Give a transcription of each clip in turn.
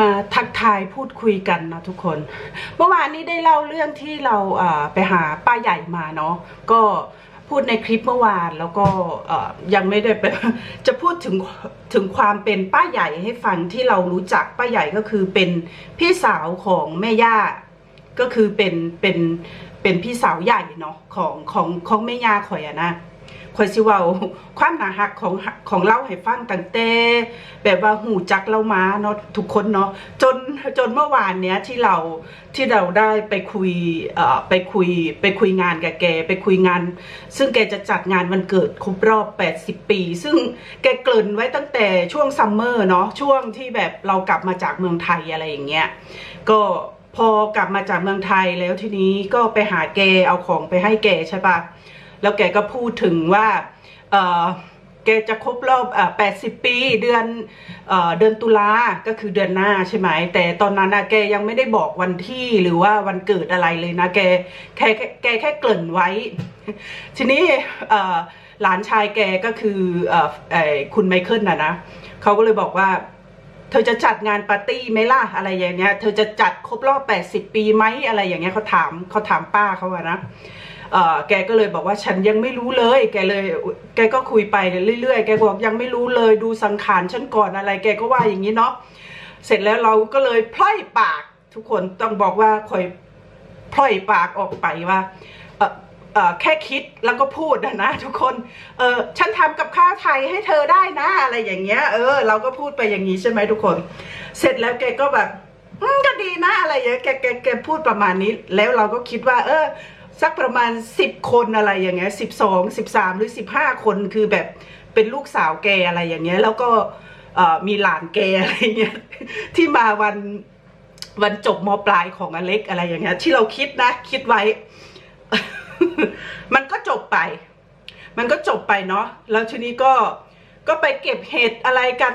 มาทักทายพูดคุยกันนะทุกคน เมื่อวานนี้ได้เล่าเรื่องที่เราไปหาป้าใหญ่มาเนาะก็พูดในคลิปเมื่อวานแล้วก็ยังไม่ได้ไปจะพูดถึงถึงความเป็นป้าใหญ่ให้ฟังที่เรารู้จักป้าใหญ่ก็คือเป็นพี่สาวของแม่ย่าก็คือเป็นเป็นเป็นพี่สาวใหญ่เนาะของของของแม่ย่าข่อยอะนะ ข่อยสิว่าความหนาหักของของเล่าให้ฟังตั้งแต่แบบว่าหูจักเรามาเนาะทุกคนเนาะจนจนเมื่อวานเนี้ยที่เราที่เราได้ไปคุยเอ่อไปคุยไปคุยงานกับแก ไปคุยงาน ซึ่งแกจะจัดงานวันเกิดครบรอบ 80 ปี ซึ่งแกเกริ่นไว้ตั้งแต่ช่วงซัมเมอร์เนาะช่วงที่แบบเรากลับมาจากเมืองไทยอะไรอย่างเงี้ยก็พอกลับมาจากเมืองไทยแล้วทีนี้ก็ไปหาแกเอาของไปให้แกใช่ปะ แล้วแกก็พูดถึงว่าแกจะครบรอบ 80 ปีเดือนเออเดือนตุลาก็คือเดือนหน้าใช่ไหม แต่ตอนนั้นนะแกยังไม่ได้บอกวันที่หรือว่าวันเกิดอะไรเลยนะแกแค่แกแค่เกริ่นไว้ ทีนี้หลานชายแกก็คือออคุณไมเคิลนะนะเขาก็เลยบอกว่า เธอจะจัดงานปาร์ตี้ไหมล่ะอะไรอย่างเงี้ย เธอจะจัดครบรอบ 80 ปีไหมอะไรอย่างเงี้ยเขาถามเขาถามป้าเขาอะนะ แกก็เลยบอกว่าฉันยังไม่รู้เลย แกเลย แกก็คุยไปเรื่อยๆ แกบอกยังไม่รู้เลยดูสังขารฉันก่อนอะไร แกก็ว่าอย่างนี้เนาะ เสร็จแล้วเราก็เลยพล่อยปากทุกคนต้องบอกว่าคอยพล่อยปากออกไปว่าเออเออแค่คิดแล้วก็พูดนะนะทุกคน เออฉันทำกับข้าวไทยให้เธอได้นะ อะไรอย่างเงี้ย เออ เราก็พูดไปอย่างนี้ใช่ไหมทุกคน เสร็จแล้วแกก็แบบก็ดีนะอะไรอย่างเงี้ยแกแกแกพูดประมาณนี้ แล้วเราก็คิดว่า เออ สักประมาณสิบคนอะไรอย่างเงี้ยสิบสองสิบสามหรือสิบห้าคนคือแบบเป็นลูกสาวแกอะไรอย่างเงี้ย แล้วก็มีหลานแกอะไรเงี้ยที่มาวันวันจบมปลายของอเล็กอะไรอย่างเงี้ยที่เราคิดนะ คิดไว้ มันก็จบไป มันก็จบไปเนาะแล้วทีนี้ก็ก็ไปเก็บเห็ดอะไรกัน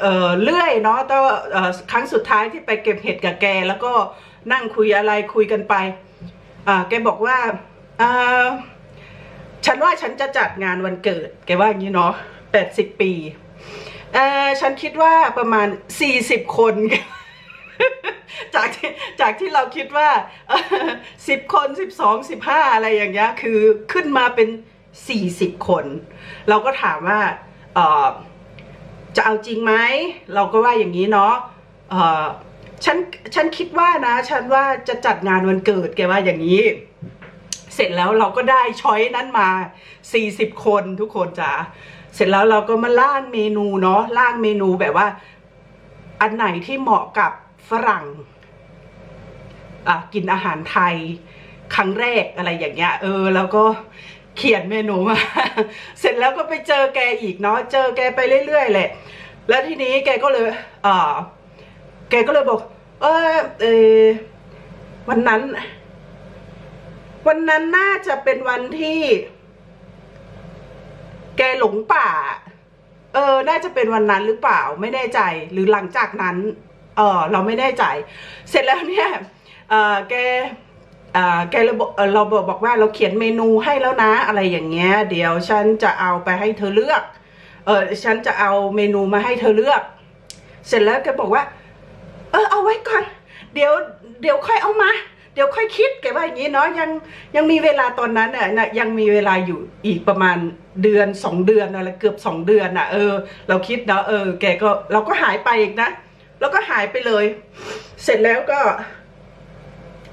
เออเรื่อยเนาะแต่ว่าเอ่อครั้งสุดท้ายที่ไปเก็บเห็ดกับแก แล้วก็นั่งคุยอะไรคุยกันไป แกบอกว่าอ่าฉันว่าฉันจะจัดงานวันเกิด แกว่าอย่างนี้เนาะแปดสิบปีเออฉันคิดว่าประมาณสี่สิบคน จากที่จากที่เราคิดว่าสิบคนสิบสองสิบห้าอะไรอย่างเงี้ยคือขึ้นมาเป็นสี่สิบคน เราก็ถามว่าเออจะเอาจริงไหม เราก็ว่าอย่างนี้เนาะเออ ฉันฉันคิดว่านะ ฉันว่าจะจัดงานวันเกิดแกว่าอย่างนี้ เสร็จแล้วเราก็ได้ช้อยนั้นมา 40 คนทุกคนจ้ะเสร็จแล้วเราก็มาล่างเมนูเนาะล่างเมนูแบบว่า อันไหนที่เหมาะกับฝรั่งกินอาหารไทยครั้งแรกอะไรอย่างเงี้ย เออ แล้วก็เขียนเมนูมา เสร็จแล้วก็ไปเจอแกอีกเนาะเจอแกไปเรื่อยๆแหละ แล้วทีนี้แกก็เลยอ่า แกก็เลยบอก เออเออวันนั้น วันนั้นน่าจะเป็นวันที่ แกหลงป่า เออ น่าจะเป็นวันนั้นหรือเปล่า ไม่แน่ใจ หรือหลังจากนั้น เออเราไม่แน่ใจ เสร็จแล้วเนี่ย เออแกเออแกเราบอกเอ่อเราบอกบอกว่าเราเขียนเมนูให้แล้วนะ อะไรอย่างเงี้ย เดี๋ยวฉันจะเอาไปให้เธอเลือก เออฉันจะเอาเมนูมาให้เธอเลือก เสร็จแล้วแกบอกว่า เออเอาไว้ก่อน เดี๋ยวเดี๋ยวค่อยเอามา เดี๋ยวค่อยคิดแกว่าอย่างนี้เนาะยังยังมีเวลาตอนนั้นน่ะนะยังมีเวลาอยู่อีกประมาณเดือนสองเดือนอะไรเกือบสองเดือนน่ะ เออ เราคิดเนาะเออ แกก็เราก็หายไปอีกนะแล้วก็หายไปเลย เสร็จแล้วก็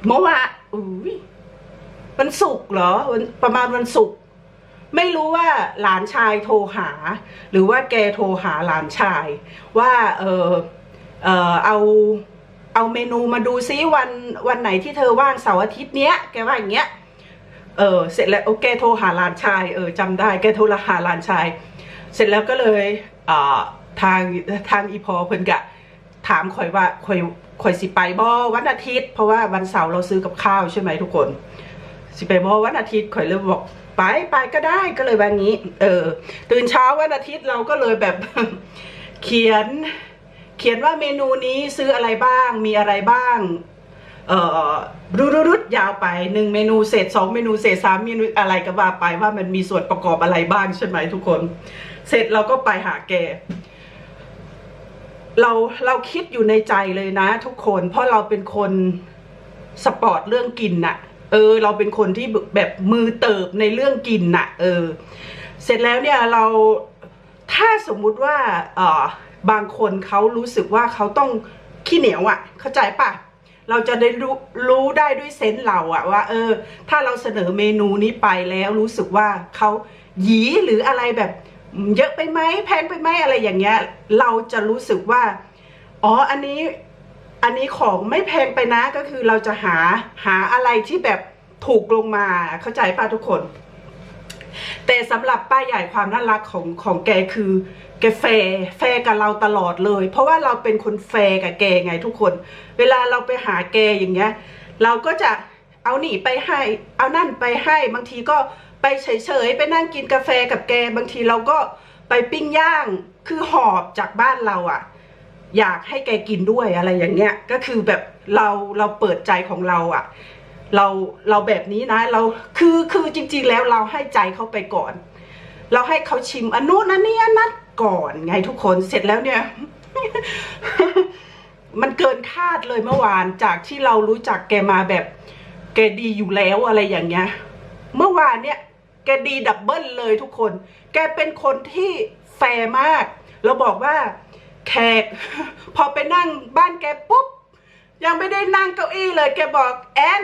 เมื่อวานอุ้ยวันศุกร์เหรอวันประมาณวันศุกร์ไม่รู้ว่าหลานชายโทรหา หรือว่าแกโทรหาหลานชาย ว่า เออ เออเอาเอาเมนูมาดูซิวันวันไหนที่เธอว่างเสาร์อาทิตย์เนี้ยแกว่าอย่างเงี้ยเออเสร็จแล้วโอเคโทรหาหลานชายเออจำได้แกโทรหาหลานชาย เสร็จแล้วก็เลยอ่าทางทางอีพอเพิ่นกะถามข่อยว่าข่อยข่อยสิไปบ่วันอาทิตย์ เพราะว่าวันเสาร์เราซื้อกับข้าวใช่ไหมทุกคน สิไปบ่วันอาทิตย์ข่อยเลยบอกไปไปก็ได้ก็เลยวันนี้ เออ ตื่นเช้าวันอาทิตย์เราก็เลยแบบเขียน เขียนว่าเมนูนี้ซื้ออะไรบ้าง มีอะไรบ้าง เอ่อรุรุรุดยาวไปหนึ่งเมนูเศษสองเมนูเศษสามเมนูอะไรก็ว่าไปว่ามันมีส่วนประกอบอะไรบ้างใช่ไหมทุกคน เสร็จเราก็ไปหาแกเราเราคิดอยู่ในใจเลยนะ ทุกคนเพราะเราเป็นคนสปอร์ตเรื่องกินน่ะ เออ เราเป็นคนที่แบบมือเติบในเรื่องกินน่ะ เออ เสร็จแล้วเนี่ยเราถ้าสมมุติว่าเออ บางคนเขารู้สึกว่าเขาต้องขี้เหนียวอะ่ะ เข้าใจปะเราจะได้รู้รู้ได้ด้วยเซนส์เราอะว่า เออ ถ้าเราเสนอเมนูนี้ไปแล้วรู้สึกว่าเขาหยีหรืออะไรแบบ เยอะไปไหมแพงไปไหมอะไรอย่างเงี้ย เราจะรู้สึกว่า อ๋ออันนี้อันนี้ของไม่แพงไปนะก็คือเราจะหาหาอะไรที่แบบถูกลงมาเข้าใจป่ะทุกคน แต่สำหรับป้าใหญ่ความน่ารักของของแกคือ แกแฟร์แฟร์กับเราตลอดเลย เพราะว่าเราเป็นคนแฟร์กับแกไงทุกคน เวลาเราไปหาแกอย่างเงี้ย เราก็จะเอาหนีไปให้ เอานั่นไปให้บางทีก็ไปเฉยๆไปนั่งกินกาแฟกับแกบางทีเราก็ไปปิ้งย่างคือหอบจากบ้านเราอะอยากให้แกกินด้วยอะไรอย่างเงี้ยก็คือแบบเราเราเปิดใจของเราอะ เราเราแบบนี้นะ เราคือคือจริง ๆ แล้วเราให้ใจเขาไปก่อน เราให้เขาชิมอันนู้นอันนี้อันนั้นก่อนไงทุกคนเสร็จแล้วเนี่ย มันเกินคาดเลยเมื่อวานจากที่เรารู้จักแกมาแบบแกดีอยู่แล้วอะไรอย่างเงี้ย เมื่อวานเนี่ย แกดีดับเบิลเลยทุกคน แกเป็นคนที่แฟร์มาก เราบอกว่าแขก พอไปนั่งบ้านแกปุ๊บ ยังไม่ได้นั่งเก้าอี้เลย แกบอกแอน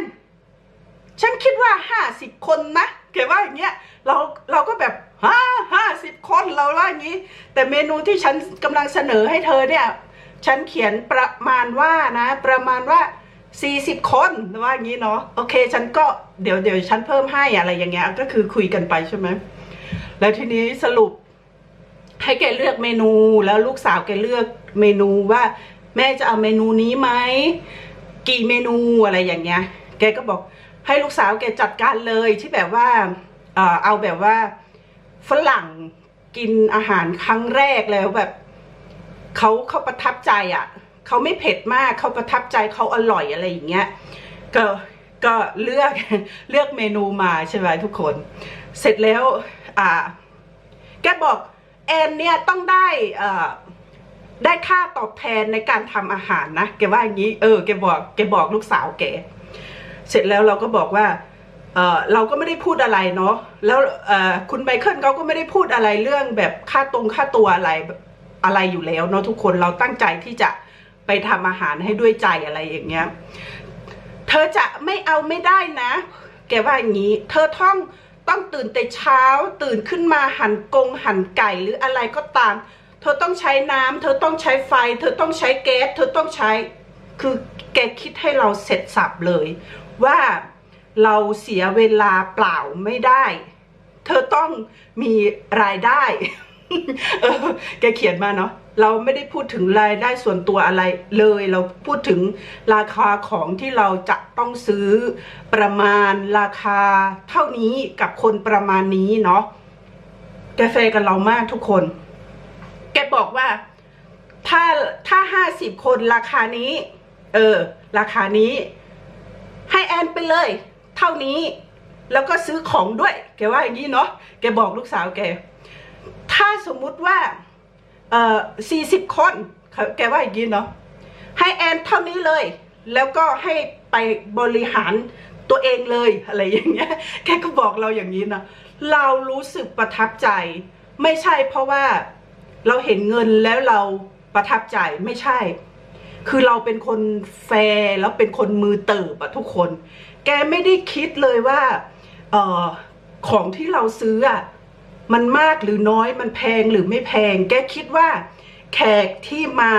ฉันคิดว่าห้าสิบคนนะแกว่าอย่างเงี้ยเราเราก็แบบห้าห้าสิบคนเราว่าอย่างนี้ แต่เมนูที่ฉันกำลังเสนอให้เธอเนี่ย ฉันเขียนประมาณว่านะ ประมาณว่า40คนว่าอย่างนี้เนาะโอเค ฉันก็เดี๋ยวเดี๋ยวฉันเพิ่มให้อะไรอย่างเงี้ยก็คือคุยกันไปใช่ไหมแล้วทีนี้สรุป ให้แกเลือกเมนูแล้วลูกสาวแกเลือกเมนูว่า แม่จะเอาเมนูนี้ไหมกี่เมนูอะไรอย่างเงี้ย แกก็บอก ให้ลูกสาวแกจัดการเลยที่แบบว่าเอาแบบว่าฝรั่งกินอาหารครั้งแรกแล้วแบบเขาเขาประทับใจอะเขาไม่เผ็ดมากเขาประทับใจเขาอร่อยอะไรอย่างเงี้ยก็ก็เลือกเลือกเมนูมาใช่ไหมทุกคน เสร็จแล้วอ่าแกบอกแอนเนี่ยต้องได้อ่ได้ค่าตอบแทนในการทำอาหารนะแกว่าอย่างนี้ เออแกบอกแกบอกลูกสาวแก เสร็จแล้วเราก็บอกว่าเเราก็ไม่ได้พูดอะไรเนาะแล้วคุณไมเคิลเขาก็ไม่ได้พูดอะไรเรื่องแบบค่าตรงค่าตัวอะไรอะไรอยู่แล้วเนาะทุกคนเราตั้งใจที่จะไปทำอาหารให้ด้วยใจอะไรอย่างเงี้ย เธอจะไม่เอาไม่ได้นะ แกว่าอย่างนี้ เธอต้องต้องตื่นแต่เช้า ตื่นขึ้นมาหั่นกงหั่นไก่หรืออะไรก็ตาม เธอต้องใช้น้ำเธอต้องใช้ไฟ เธอต้องใช้แก๊สเธอต้องใช้ คือแกคิดให้เราเสร็จสับเลย ว่าเราเสียเวลาเปล่าไม่ได้ เธอต้องมีรายได้ เออ แกเขียนมาเนาะ เราไม่ได้พูดถึงรายได้ส่วนตัวอะไรเลย เราพูดถึงราคาของที่เราจะต้องซื้อประมาณราคาเท่านี้กับคนประมาณนี้เนาะแกแฟกับเรามากทุกคน แกบอกว่า ถ้าถ้าห้าสิบคนราคานี้ เออ ราคานี้ ให้แอนไปเลย เท่านี้ แล้วก็ซื้อของด้วย แกว่าอย่างนี้เนาะแกบอกลูกสาวแก ถ้าสมมุติว่าเอ่อสี่สิบคนแกว่าอย่างนี้เนาะให้แอนเท่านี้เลย แล้วก็ให้ไปบริหารตัวเองเลยอะไรอย่างเงี้ย แกก็บอกเราอย่างนี้นะเรารู้สึกประทับใจ ไม่ใช่เพราะว่าเราเห็นเงินแล้วเราประทับใจไม่ใช่ คือเราเป็นคนแฟร์แล้วเป็นคนมือเติบอะทุกคน แกไม่ได้คิดเลยว่าเออของที่เราซื้ออะมันมากหรือน้อยมันแพงหรือไม่แพง แกคิดว่า แขกที่มา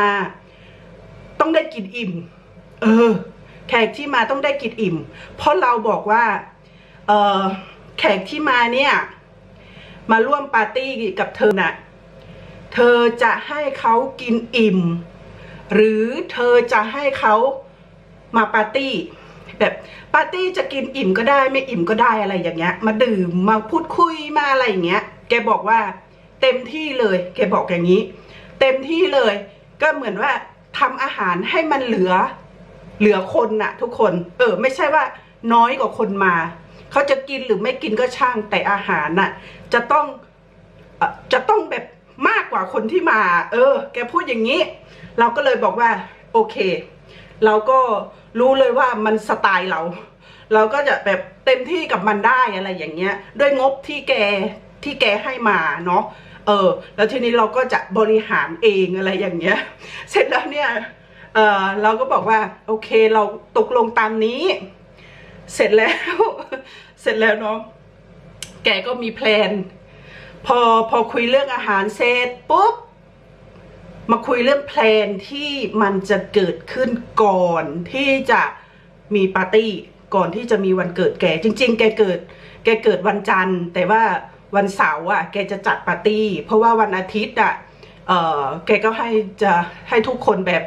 ต้องได้กินอิ่ม เออ แขกที่มาต้องได้กินอิ่ม เพราะเราบอกว่า เออแขกที่มาเนี่ย มาร่วมปาร์ตี้กับเธอน่ะ เธอจะให้เขากินอิ่ม หรือเธอจะให้เขามาปาร์ตี้ แบบปาร์ตี้จะกินอิ่มก็ได้ไม่อิ่มก็ได้อะไรอย่างเงี้ย มาดื่มมาพูดคุยมาอะไรอย่างเงี้ย แกบอกว่าเต็มที่เลย แกบอกอย่างนี้ เต็มที่เลย ก็เหมือนว่าทำอาหารให้มันเหลือ เหลือคนน่ะ ทุกคน เออ ไม่ใช่ว่าน้อยกว่าคนมาเขาจะกินหรือไม่กินก็ช่างแต่อาหารน่ะ จะต้องจะต้องแบบ มากกว่าคนที่มา เออ แกพูดอย่างนี้ เราก็เลยบอกว่า โอเค เราก็รู้เลยว่ามันสไตล์เรา เราก็จะแบบเต็มที่กับมันได้อะไรอย่างเงี้ย ด้วยงบที่แกที่แกให้มาเนาะเออ แล้วทีนี้เราก็จะบริหารเองอะไรอย่างเงี้ย เสร็จแล้วเนี่ย เออเราก็บอกว่า โอเคเราตกลงตามนี้ เสร็จแล้ว เสร็จแล้วเนาะแกก็มีแพลน พอพอคุยเรื่องอาหารเสร็จปุ๊บมาคุยเรื่องแพลนที่มันจะเกิดขึ้นก่อนที่จะมีปาร์ตี้ก่อนที่จะมีวันเกิดแก จริง ๆ แกเกิด แกเกิดวันจันทร์ แต่ว่าวันเสาร์อะ แกจะจัดปาร์ตี้ เพราะว่าวันอาทิตย์อะ เออแกก็ให้จะให้ทุกคนแบบ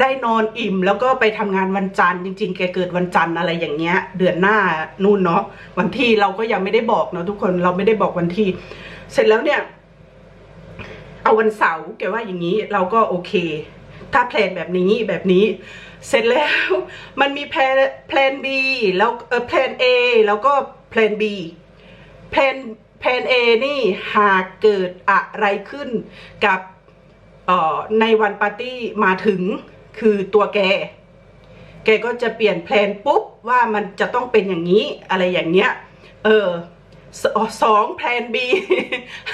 ได้นอนอิ่มแล้วก็ไปทำงานวันจันทร์จริง ๆ แกเกิดวันจันทร์อะไรอย่างเงี้ย เดือนหน้านู่นเนาะวันที่เราก็ยังไม่ได้บอกเนาะทุกคนเราไม่ได้บอกวันที่ เสร็จแล้วเนี่ย เอาวันเสาร์แกว่าอย่างนี้เราก็โอเค ถ้าแพลนแบบนี้แบบนี้เสร็จแล้วมันมีแพลนแพลน B แล้วเออแพลน A แล้วก็แพลน B แพลนแพลน A นี่หากเกิดอะไรขึ้นกับ ในวันปาร์ตี้มาถึงคือตัวแก แกก็จะเปลี่ยนแพลนปุ๊บว่ามันจะต้องเป็นอย่างนี้อะไรอย่างเงี้ย เออสสองแพลน B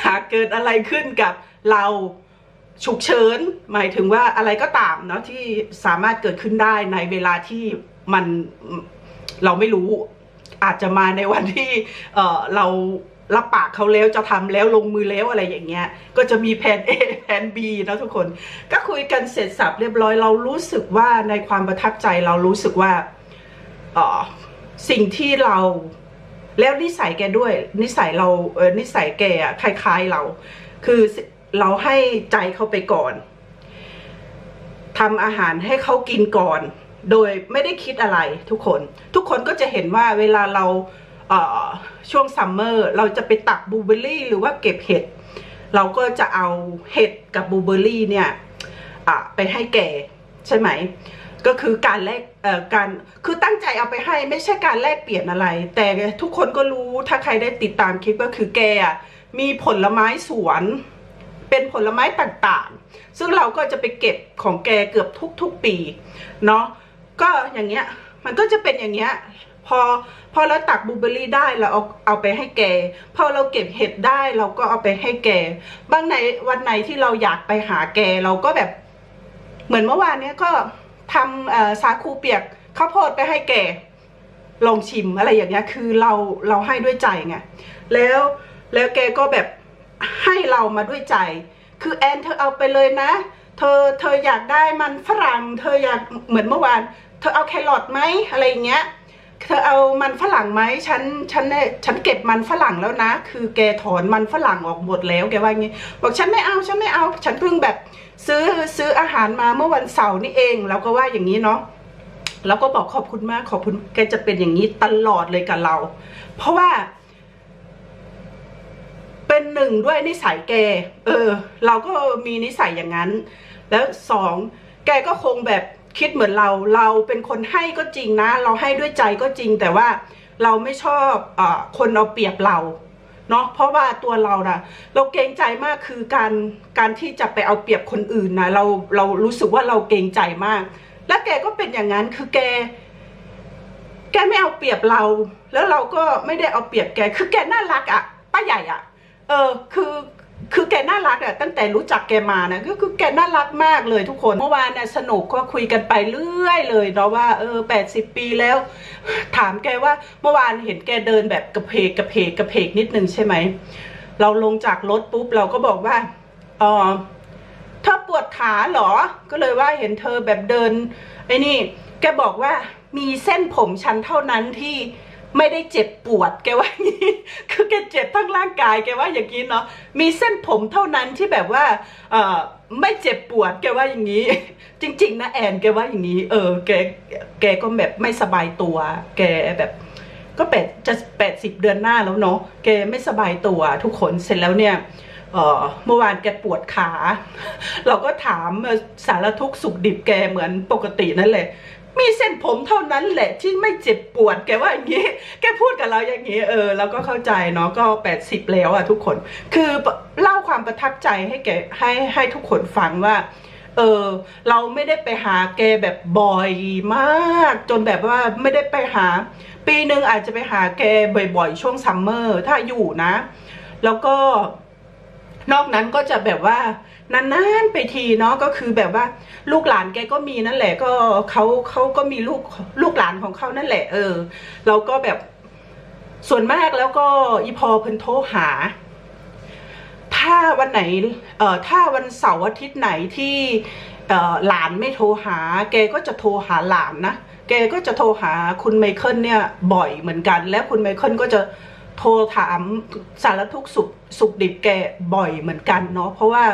หากเกิดอะไรขึ้นกับเราฉุกเฉินหมายถึงว่าอะไรก็ตามเนาะที่สามารถเกิดขึ้นได้ในเวลาที่มันเราไม่รู้ อาจจะมาในวันที่เออเรา รับปากเขาแล้วจะทำแล้วลงมือแล้วอะไรอย่างเงี้ย ก็จะมีแผน A แผน B นะทุกคน ก็คุยกันเสร็จสับเรียบร้อยเรารู้สึกว่าในความประทับใจเรารู้สึกว่าออสิ่งที่เราแล้วนิสัยแกด้วย นิสัยเราเออนิสัยแกอะคล้ายๆเรา คือเราให้ใจเขาไปก่อนทำอาหารให้เขากินก่อน โดยไม่ได้คิดอะไรทุกคน ทุกคนก็จะเห็นว่าเวลาเราเออ ช่วงซัมเมอร์เราจะไปตักบลูเบอร์รี่หรือว่าเก็บเห็ด เราก็จะเอาเห็ดกับบลูเบอร์รี่เนี่ยไปให้แกใช่ไหม ก็คือการแลกการคือตั้งใจเอาไปให้ไม่ใช่การแลกเปลี่ยนอะไร แต่ทุกคนก็รู้ถ้าใครได้ติดตามคลิปก็คือแกมีผลไม้สวน เป็นผลไม้ต่างๆ ซึ่งเราก็จะไปเก็บของแกเกือบทุกๆปีเนาะก็อย่างเงี้ยมันก็จะเป็นอย่างเงี้ย พอพอเราตักบลูเบอรี่ได้เราเอาเอาไปให้แกพอเราเก็บเห็ดได้เราก็เอาไปให้แกบางไหนวันไหนที่เราอยากไปหาแกเราก็แบบ เหมือนเมื่อวานเนี้ยก็ทำสาคูเปียกข้าวโพดไปให้แกลองชิมอะไรอย่างเงี้ยคือเราเราให้ด้วยใจไงแล้วแล้วแกก็แบบให้เรามาด้วยใจ คือแอนเธอเอาไปเลยนะ เธอเธออยากได้มันฝรั่ง เธออยากเหมือนเมื่อวาน เธอเอาแครอทไหมอะไรอย่างเงี้ย เธอเอามันฝรั่งไหมฉันฉันเนี่ยฉันเก็บมันฝรั่งแล้วนะ คือแกถอนมันฝรั่งออกหมดแล้วแกว่าอย่างงี้บอกฉันไม่เอาฉันไม่เอาฉันเพิ่งแบบซื้อซื้ออาหารมาเมื่อวันเสาร์นี่เองเราก็ว่าอย่างนี้เนาะเราก็บอกขอบคุณมากขอบคุณแกจะเป็นอย่างนี้ตลอดเลยกับเรา เพราะว่า เป็นหนึ่งด้วยนิสัยแก เออ เราก็มีนิสัยอย่างนั้น แล้วสองแกก็คงแบบ คิดเหมือนเราเราเป็นคนให้ก็จริงนะ เราให้ด้วยใจก็จริง แต่ว่าเราไม่ชอบออคนเอาเปรียบเราเนาะเพราะว่าตัวเรานะเราเกรงใจมากคือการการที่จะไปเอาเปรียบคนอื่นนะเราเรารู้สึกว่าเราเกรงใจมาก และแกก็เป็นอย่างนั้นคือแก แกไม่เอาเปรียบเรา แล้วเราก็ไม่ได้เอาเปรียบแก คือแกน่ารักอะป้าใหญ่อะเออ คือ คือแกน่ารักอะตั้งแต่รู้จักแกมานะก็คือแกน่ารักมากเลยทุกคนเมื่อวานเนี่ยสนุกก็คุยกันไปเรื่อยเลยเนาะว่าเออแปดสิบปีแล้ว ถามแกว่าเมื่อวานเห็นแกเดินแบบกระเพกกระเพกกระเพกนิดนึงใช่ไหมเราลงจากรถปุ๊บเราก็บอกว่าเออเธอปวดขาเหรอ ก็เลยว่าเห็นเธอแบบเดินไอ้นี่ แกบอกว่ามีเส้นผมฉันเท่านั้นที่ ไม่ได้เจ็บปวดแกว่าอย่างนี้ คือแกเจ็บทั้งร่างกายแกว่าอย่างนี้เนาะมีเส้นผมเท่านั้นที่แบบว่าเออไม่เจ็บปวดแกว่าอย่างนี้ จริง ๆ นะแอนแกว่าอย่างนี้ เออแกแกก็แบบไม่สบายตัว แกแบบก็แปดจะแปดสิบเดือนหน้าแล้วเนาะแกไม่สบายตัวทุกคนเสร็จแล้วเนี่ยเมื่อวานแกปวดขา เราก็ถามสารทุกสุขดิบแกเหมือนปกตินั่นแหละ มีเส้นผมเท่านั้นแหละที่ไม่เจ็บปวด แกว่าอย่างนี้ แกพูดกับเราอย่างนี้เออเราก็เข้าใจเนาะก็แปดสิบแล้วอะทุกคน คือเล่าความประทับใจให้แกให้ให้ทุกคนฟังว่าเอเออ เราไม่ได้ไปหาแกแบบบ่อยมาก จนแบบว่าไม่ได้ไปหา ปีหนึ่งอาจจะไปหาแกบ่อยๆ ช่วงซัมเมอร์ถ้าอยู่นะ แล้วก็นอกนั้นก็จะแบบว่า นานๆไปทีเนาะก็คือแบบว่าลูกหลานแกก็มีนั่นแหละ ก็เขาเขาก็มีลูกลูกหลานของเขานั่นแหละ เออ เราก็แบบส่วนมากแล้วก็อีพอเพิ่นโทรหา ถ้าวันไหนเอ่อถ้าวันเสาร์อาทิตย์ไหนที่เอ่อหลานไม่โทรหา แกก็จะโทรหาหลานนะแกก็จะโทรหาคุณไมเคิลเนี่ยบ่อยเหมือนกัน และคุณไมเคิลก็จะ โทรถามสารทุกสุขสุขดิบแกบ่อยเหมือนกันเนาะเพราะว่า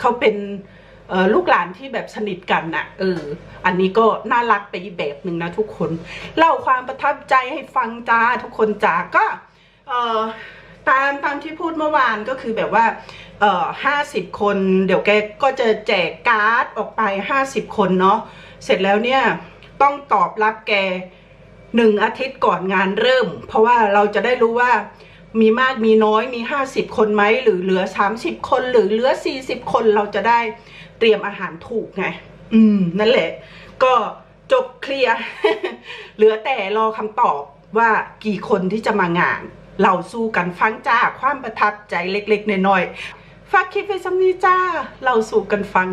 เขาเป็นลูกหลานที่แบบสนิทกันน่ะเออ อันนี้ก็น่ารักไปอีกแบบหนึ่งนะทุกคน เล่าความประทับใจให้ฟังจ้าทุกคนจ้าก็เออตามตามที่พูดเมื่อวานก็คือแบบว่าเอ่อห้าสิบคน เดี๋ยวแกก็จะแจกการ์ดออกไปห้าสิบคนเนาะเสร็จแล้วเนี่ยต้องตอบรับแก หนึ่งอาทิตย์ก่อนงานเริ่ม เพราะว่าเราจะได้รู้ว่ามีมากมีน้อยมีห้าสิบคนไหมหรือเหลือสามสิบคนหรือเหลือสี่สิบคนเราจะได้เตรียมอาหารถูกไง อืม นั่นแหละ ก็จบเคลียร์เหลือแต่รอคำตอบว่ากี่คนที่จะมางาน เราสู้กันฟังจ้าความประทับใจเล็กๆน้อยๆฝากคลิปไว้สักนี้จ้า เราสู้กันฟัง